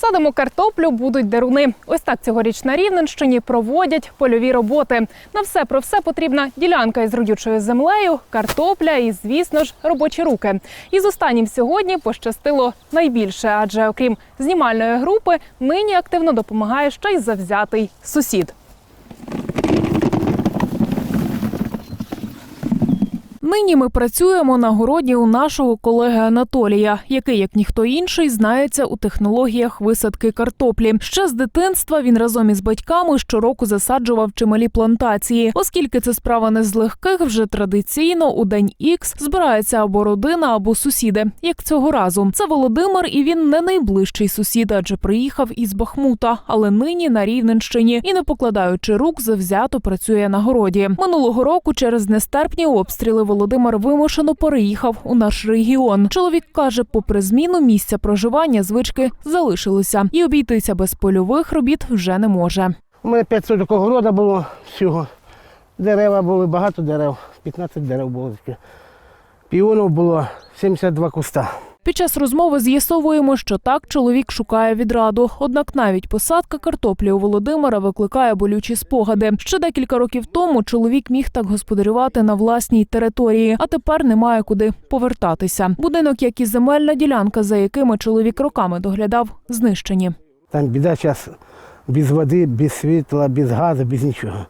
Садимо картоплю, будуть деруни. Ось так цьогоріч на Рівненщині проводять польові роботи. На все про все потрібна ділянка із родючою землею, картопля і, звісно ж, робочі руки. І з останнім сьогодні пощастило найбільше, адже окрім знімальної групи, нині активно допомагає ще й завзятий сусід. Нині ми працюємо на городі у нашого колеги Анатолія, який, як ніхто інший, знається у технологіях висадки картоплі. Ще з дитинства він разом із батьками щороку засаджував чималі плантації. Оскільки це справа не з легких, вже традиційно у день ікс збирається або родина, або сусіди. Як цього разу, це Володимир, і він не найближчий сусід, адже приїхав із Бахмута, але нині на Рівненщині і не покладаючи рук, завзято працює на городі. Минулого року через нестерпні обстріли Володимир вимушено переїхав у наш регіон. Чоловік каже, попри зміну місця проживання, звички залишилися, і обійтися без польових робіт вже не може. У мене 5 соток огорода було всього. Дерева були, багато дерев, 15 дерев було. Піонів було 72 куста. Під час розмови з'ясовуємо, що так чоловік шукає відраду. Однак навіть посадка картоплі у Володимира викликає болючі спогади. Ще декілька років тому чоловік міг так господарювати на власній території, а тепер немає куди повертатися. Будинок, як і земельна ділянка, за якими чоловік роками доглядав, знищені. Там біда зараз без води, без світла, без газу, без нічого.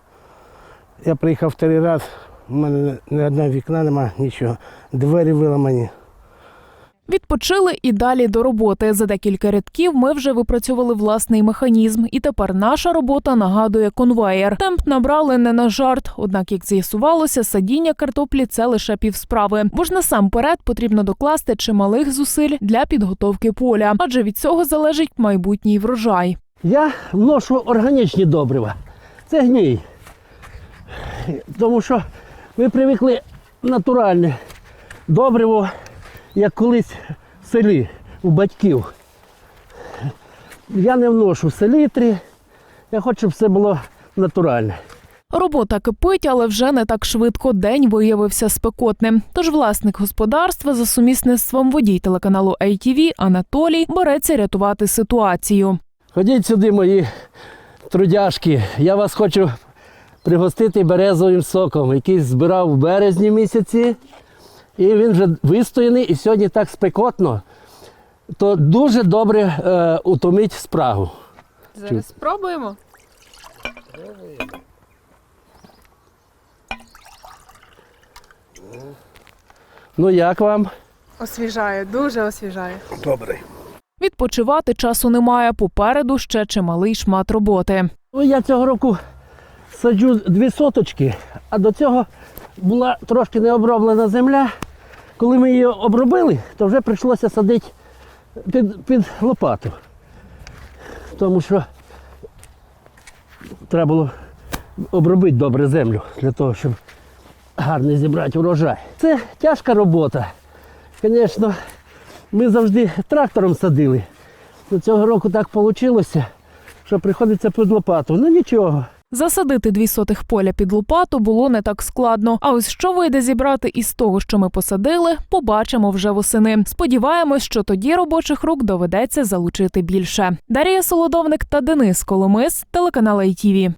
Я приїхав вторий раз, у мене ні одного вікна немає, нічого. Двері виламані. Відпочили і далі до роботи. За декілька рядків ми вже випрацьовували власний механізм, і тепер наша робота нагадує конвеєр. Темп набрали не на жарт. Однак, як з'ясувалося, садіння картоплі це лише півсправи. Бо ж насамперед потрібно докласти чималих зусиль для підготовки поля, адже від цього залежить майбутній врожай. Я вношу органічні добрива. Це гній. Тому що ми привикли натуральне добриво, як колись в селі у батьків. Я не вношу селітри, я хочу, щоб все було натуральне. Робота кипить, але вже не так швидко. День виявився спекотним. Тож власник господарства за сумісництвом водій телеканалу ATV Анатолій береться рятувати ситуацію. Ходіть сюди, мої трудяшки. Я вас хочу пригостити березовим соком, який збирав в березні місяці. І він вже вистояний, і сьогодні так спекотно, то дуже добре е, утомить спрагу. Зараз спробуємо. Ну як вам? Освіжає, дуже освіжає. Добре. Відпочивати часу немає. Попереду ще чималий шмат роботи. Ну, я цього року саджу дві соточки, а до цього була трошки необроблена земля. Коли ми її обробили, то вже прийшлося садити під, під лопату. Тому що треба було обробити добре землю для того, щоб гарно зібрати урожай. Це тяжка робота. Звісно, ми завжди трактором садили. Цього року так вийшло, що приходиться під лопату. Ну нічого. Засадити дві сотих поля під лопату було не так складно. А ось що вийде зібрати із того, що ми посадили, побачимо вже восени. Сподіваємось, що тоді робочих рук доведеться залучити більше. Дарія Солодовник та Денис Коломис, телеканал ITV.